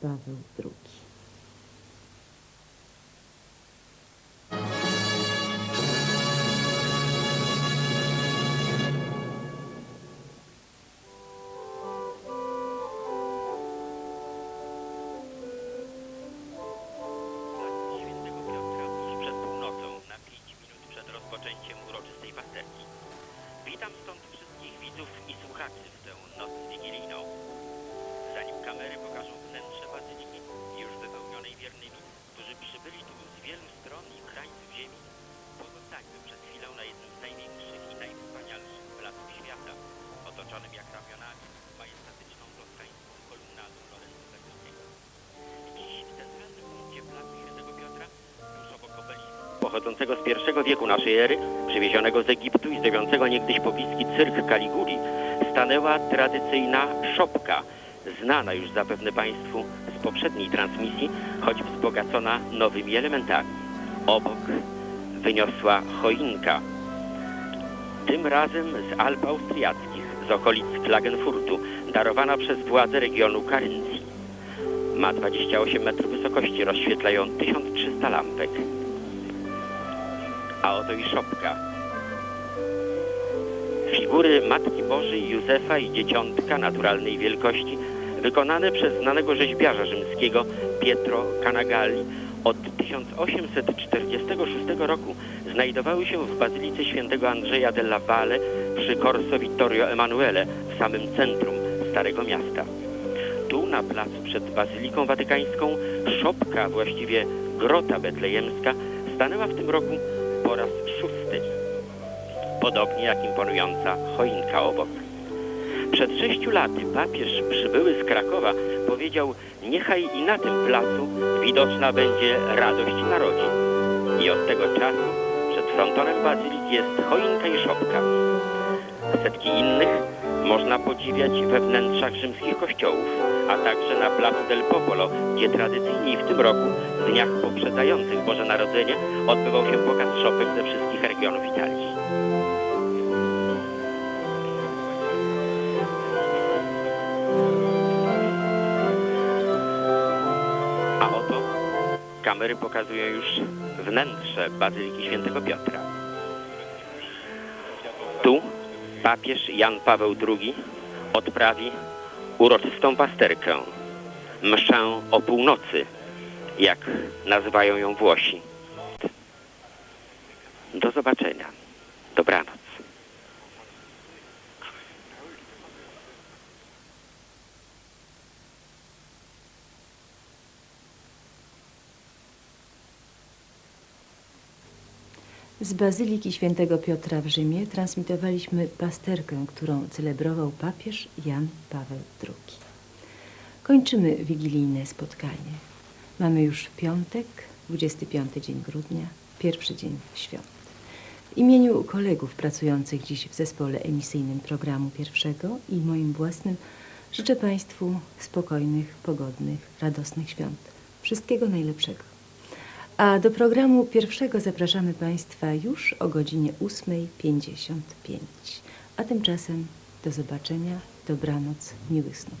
Paweł II. Otoczonym jak ramionami majestatyczną toskańską kolumnadą Zakońskiego. Dziś w centralnym punkcie placu Świętego Piotra, tuż obok obelisku pochodzącego z I wieku naszej ery, przywiezionego z Egiptu i zdobiącego niegdyś pobliski cyrk Kaliguli, stanęła tradycyjna szopka, znana już zapewne Państwu z poprzedniej transmisji, choć wzbogacona nowymi elementami. Obok wyniosła choinka, tym razem z Alp Austriackich, z okolic Klagenfurtu, darowana przez władze regionu Karyncji. Ma 28 metrów wysokości, rozświetlają 1300 lampek. A oto i szopka. Figury Matki Bożej, Józefa i Dzieciątka naturalnej wielkości, wykonane przez znanego rzeźbiarza rzymskiego Pietro Canagalli od 1846 roku znajdowały się w Bazylice Świętego Andrzeja della Valle przy Corso Vittorio Emanuele w samym centrum Starego Miasta. Tu na placu przed Bazyliką Watykańską szopka, właściwie grota betlejemska, stanęła w tym roku po raz szósty. Podobnie jak imponująca choinka obok. Przed sześciu laty papież przybyły z Krakowa powiedział, niechaj i na tym placu widoczna będzie radość narodzin. I od tego czasu przed frontonem bazyliki jest choinka i szopka. Setki innych można podziwiać we wnętrzach rzymskich kościołów, a także na placu del Popolo, gdzie tradycyjnie w tym roku, w dniach poprzedzających Boże Narodzenie, odbywał się pokaz szopek ze wszystkich regionów Italii. A oto kamery pokazują już wnętrze Bazyliki Świętego Piotra. Papież Jan Paweł II odprawi uroczystą pasterkę, mszę o północy, jak nazywają ją Włosi. Do zobaczenia. Dobranoc. Z Bazyliki Świętego Piotra w Rzymie transmitowaliśmy pasterkę, którą celebrował papież Jan Paweł II. Kończymy wigilijne spotkanie. Mamy już piątek, 25 dzień grudnia, pierwszy dzień świąt. W imieniu kolegów pracujących dziś w zespole emisyjnym programu pierwszego i moim własnym życzę Państwu spokojnych, pogodnych, radosnych świąt. Wszystkiego najlepszego. A do programu pierwszego zapraszamy Państwa już o godzinie 8.55. A tymczasem do zobaczenia, dobranoc, miłych snów.